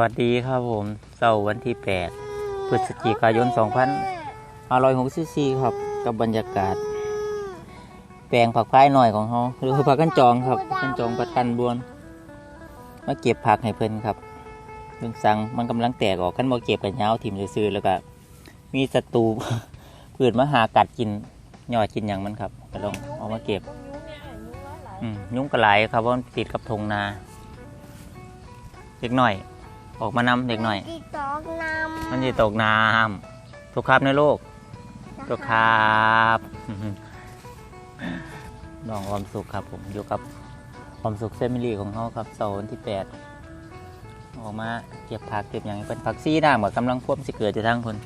วัสดีครับผมเสาร์วันที่ 8 พฤศจิกายน 2564 ครับ กับบรรยากาศ แปลงผักพายหน่อยของเขาหรือผักกันจองครับกันจองประกันบวน มาเก็บผักให้เพิ่นครับเพิ่งสั่งมันกำลังแตกออกกันมาเก็บกันยาวถิ่มซื่อแล้วก็มีศัตรูพืชมาหากัดกินยอดกินอย่างมันครับก็ต้องเอามาเก็บยุงกระไหลครับเพราะมันติดกับทงนาเด็กหน่อย ออกมานำเด็กหน่อยติดตอกน้ำมันจะตกน้ำทุกครับในโลกทุกครับอื้อหือน้องความสุขครับ ผมอยู่กับความสุขเซมิลี่ของเขาครับเสาร์วันที่แปดออกมาเก็บผักเก็บอย่างเป็นผักซีน้ำกับกำลังพ่วมสิเกิดจะทั้งคน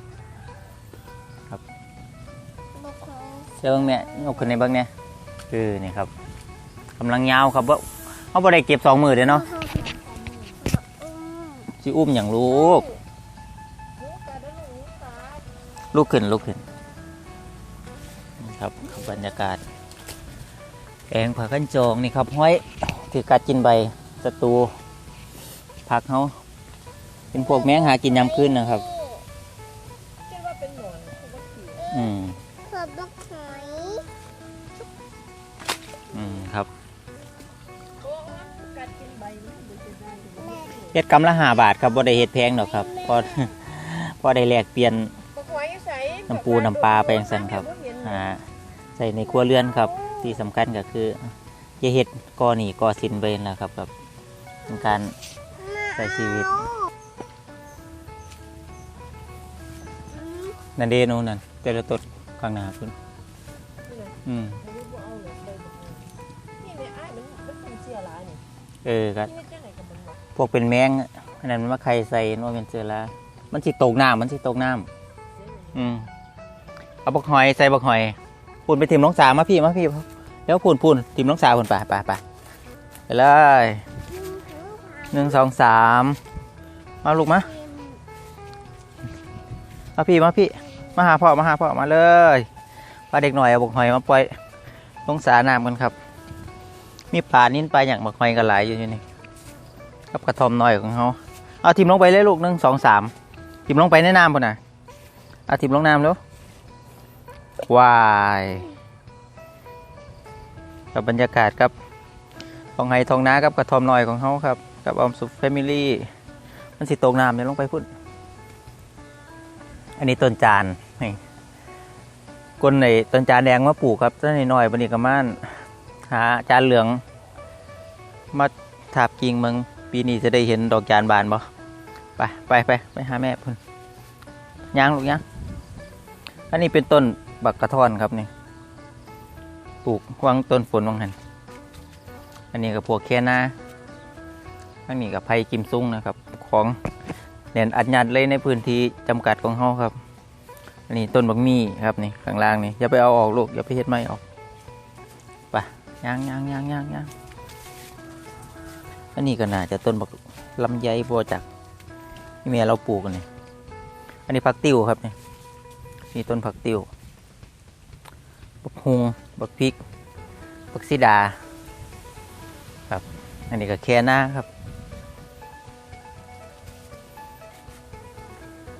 บุกของเจ้าเบิ้งเนี่ยยกขึ้นในเบิ้งเนี่ยคือนี่ครับกำลังยาวครับว่าเขาบ่ได้เก็บสองมือเด้เนาะอุ้ ที่อุ้มอย่างลูก ลูกขึ้นลูกขึ้นครับบรรยากาศ แองผักกันจองนี่ครับห้อยถือกัดกินใบศัตรูผักเขาเป็นพวกแมงหากินยามขึ้นนะครับ ฮ็ดกำละห้าบาทครับบ่ได้เฮ็ดแพงหรอกครับพอพอได้แลกเปลี่ยนน้ำปูน้ำปลาไปจังซั่นครับหาใส่ในครัวเรือนครับ ที่สำคัญก็คืออย่าเฮ็ดก่อหนีก่อสินไปนั่นแหละครับแบบเป็นการใส่ชีวิตนันเดโนนั่นเจรตดข้างหน้าพุ่นอืมนี่เนี่ยอ้ายมันเออก็ที่เฮ็ดจับ พวกเป็นแมงอะอันนั้นมันมาใครใส่นว่าเป็นเสือละมันสิตกน้ำมันสิตกน้ำอืมเอาบักหอยใส่บักหอยปุ่นไปถิ่มน้องสาวมาพี่มาพี่แล้วปุ่นปุ่นถิ่มน้องสาวปุ่นไปไปไปไปเลยหนึ่งสองสามมาลูกมามาพี่มาพี่มาหาพ่อมาหาพ่อมาเลยพาเด็กหน่อยเอาบักหอยมาปล่อยลงสาน้ำกันครับ มีปลานิ้นปลาอย่างบักหอยกันหลายอยู่นี่ กับกระทอมน้อยของเขาเอาทิมลงไปเลยลูกหนึ่งสองสามทิมลงไปในน้ำพุ่นน่ะเอาทิมลงน้ำแล้ววายกับบรรยากาศครับของไฮทองน้ากับกระทอมน้อยของเขาครับกับออมสุขแฟมิลี่มันสิตกน้ำเนี่ยลงไปพุ่นอันนี้ต้นจานนี่ก้นในต้นจานแดงมาปลูกครับต้นน้อยบันนี้กระมานหาจานเหลืองมาทาบกิ่งเมือง ปีนี้จะได้เห็นดอกจานบานบ่ไปไปไปไปหาแม่พุ่นย่างลูกย่างอันนี้เป็นต้นบักกระท่อนครับนี่ปลูกวางต้นฝนวางหันอันนี้กับพวกแค่นาอันนี้กับไผ่กิมซุ้งนะครับ ของเด่นอัดยัดเลยในพื้นที่จำกัดของเขาครับอันนี้ต้นบักมี่ครับนี่ข้างล่างนี่อย่าไปเอาออกลูกอย่าไปเฮ็ดไม้ออกไปย่างย่างย่างย่างย่าง อันนี้ก็น่าจะต้นบักลำไยบัวจากที่เมียเราปลูกกันนี่อันนี้ผักติ้วครับนี่นี่ต้นผักติ้วบักฮุงบักพริกบักซีดาครับ อันนี้ก็แค่หน้าครับ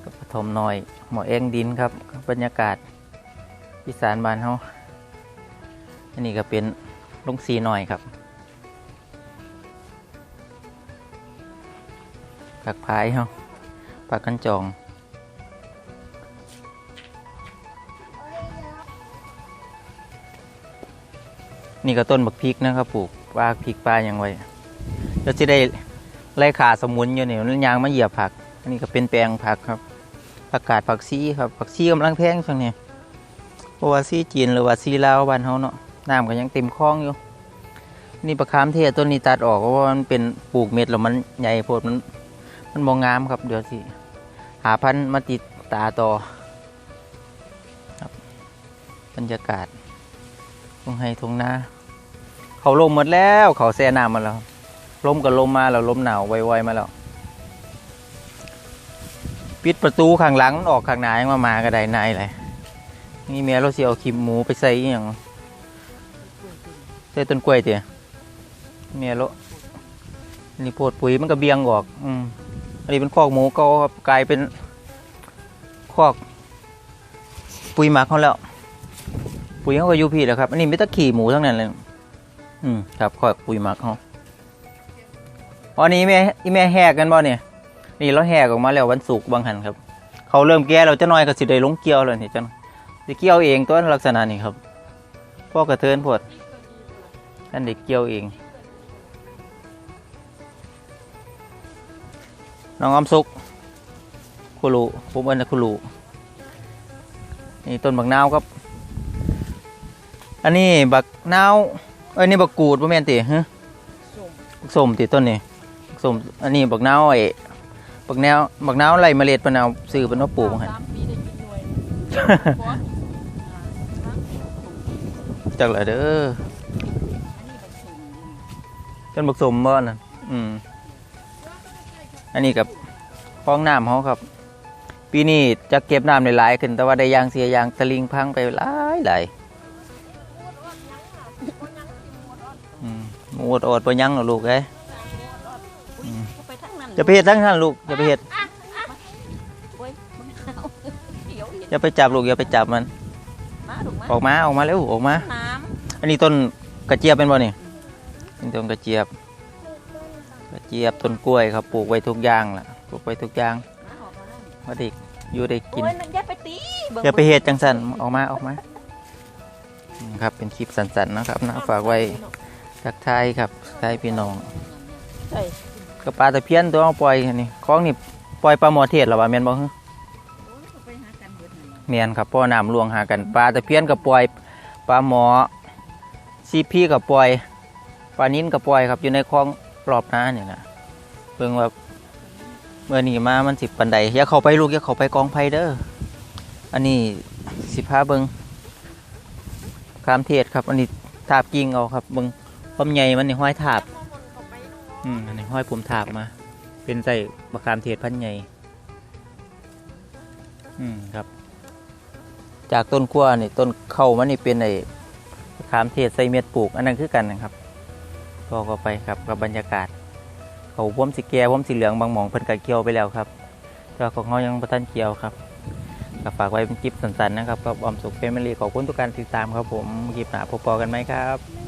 กับปฐมน้อย หมอเองดินครับ บรรยากาศอีสานบ้านเฮาอันนี้ก็เป็นลงสีหน่อยครับ ผักพายเฮาผักกันจองนี่ก็ต้นบักพริกนะครับปลูกปลาพริกปลาอย่างไว้เราจะได้ไล่ขาสมุนอยู่เนี่ยมันยางมาเหยียบผัก อันนี้ก็เป็นแปลงผักครับผักกาดผักซีครับผักซีกำลังแพงช่วงนี้เพราะว่าซีจีนหรือว่าซีลาวบ้านเฮาเนาะน้ำก็ยังเต็มคลองอยู่ นี่ประคามเทศต้นนี้ตัดออกเพราะว่ามันเป็นปลูกเม็ดแล้วมันใหญ่โพดมัน มันมองงามครับ เดี๋ยวสิ หาพันธุ์มาติดตาต่อครับบรรยากาศตรงไฮทงนาเขาลมหมดแล้ว เขาแซ่น้ำมาแล้วรับลมก็ลมมาแล้วลมหนาวไวๆมาแล้ว ปิดประตูข้างหลังออกข้างหน้ายังมามาก็ได้นายเลยนี่เมียเราสิเอาขีมหมูไปใส่อย่างใส่ต้นกล้วยเตี๋ยเมียเรานี่โพดปุ๋ยมันก็เบียงออก อืม อันนี้เป็นคอกหมูเก็ครับกลายเป็นคอกปุ๋ยหมักเขาแล้ว ปุ๋ยเขาก็อยูพีแหล้วครับ อันนี้ไม่ต้องขี่หมูทั้งนั้นเลย อืมครับคอกปุ๋ยหมักเขาอันนี้แม่อีแม่แหกกันบ่เนี่ย นี่เราแหกออกมาแล้ววันศุกร์บางหันครับ เขาเริ่มแก่เราจะน้อยก็สิได้ลงเกี่ยวแล้วนี่จังสิเกี่ยวเองตัวลักษณะนี้ครับพ่อกระเทินพวดอันเด็กเกี่ยวเอง น้องออมสุกคุรูผมเอิ้นว่าคุรูนี่ต้นบักนาวครับ อันนี้บักนาวเอ้ยนี่บักกูดบ่แม่นติฮะส้มบักส้มติต้นนี้บักส้มอันนี้บักนาวไอ้บักแนวบักนาวไรเมล็ดปะนาวซื้อเป็นว่าปลูกหั่นสามปีได้กินหน่วยฟอนจักละเด้อต้นบักสมบ่น่ะอืม อันนี้กับคลองน้ำเขาครับ ปีนี้จะเก็บน้ำได้หลายขึ้น แต่ว่าได้ยางเสียยางตะลิงพังไปหลายหลายอืมหมูอดอดๆบ่ยังหรอกลูกเอ้ยก็ไปทั้งนั้นอย่าไปเฮ็ดทั้งนั้นลูกอย่าไปเฮ็ดโอ้ยมันเอาเดี๋ยวเห็นอย่าไปจับลูกอย่าไปจับมันมาถูกไหมออกมาออกมาเร็วออกมาน้อันนี้ต้นกระเจี๊ยบเป็นบ่นี่นี่ต้นกระเจี๊ยบ กระเจี๊ยบต้นกล้วยครับปลูกไว้ทุกอย่างล่ะปลูกไว้ทุกอย่างำมาออกมาว่าเด็กอยู่ได้กิน โอ้ยนั่นอย่าไปตีบิ่งอย่าไปเฮ็ดจังสันออกมาออกมาอืมครับเป็นคลิปสั้นๆนะครับนะฝากไว้ทักทายครับทายพี่น้องใช่ก็ปลาตะเพียนตัวเอาปล่อยนี่คล้องนี่ปล่อยปลาหมอเทศเหรอวะแม่นบ่ฮึโอ้ยก็ไปหากันเบิดนั่นล่ะแม่นครับพ่อน้ำลวงหากันปลาตะเพียนกับปล่อยปลาหมอซีพีกับปล่อยปลานิ้นกับปล่อยครับอยู่ในคลอง รอบน้าเนี่ยนะเบิ่งว่าเมื่อนี้มามันสิบปันใดอย่าเข้าไปลูกอย่าเข้าไปกองไผเด้ออันนี้สิพาเบิ่งคามเทศครับ อันนี้ทาบกิ่งเอาครับเบิ่งความใหญ่มันนี่ห้อยทาบอืมอันนี้ห้อยผมถากมา เป็นใส่มะขามเทศพันใหญ่อืมครับ จากต้นกล้วยนี่ต้นเข้ามันนี่เป็นไอ้ขามเทศใส่เม็ดปลูก อันนั้นคือกันนะครับ ต่อก็ไปครับกับบรรยากาศ เขาพ่มสีแก่พ่มสีเหลืองบางหมองเพิ่นกะเกี่ยวไปแล้วครับ แต่ของเขายังประทันเกี่ยวครับก็ฝากไว้เป็นคลิปสั้นๆนะครับกับออมสุขเฟมิลี่ขอบคุณทุกการติดตามครับผมคลิปหน้าพบกันไหมครับ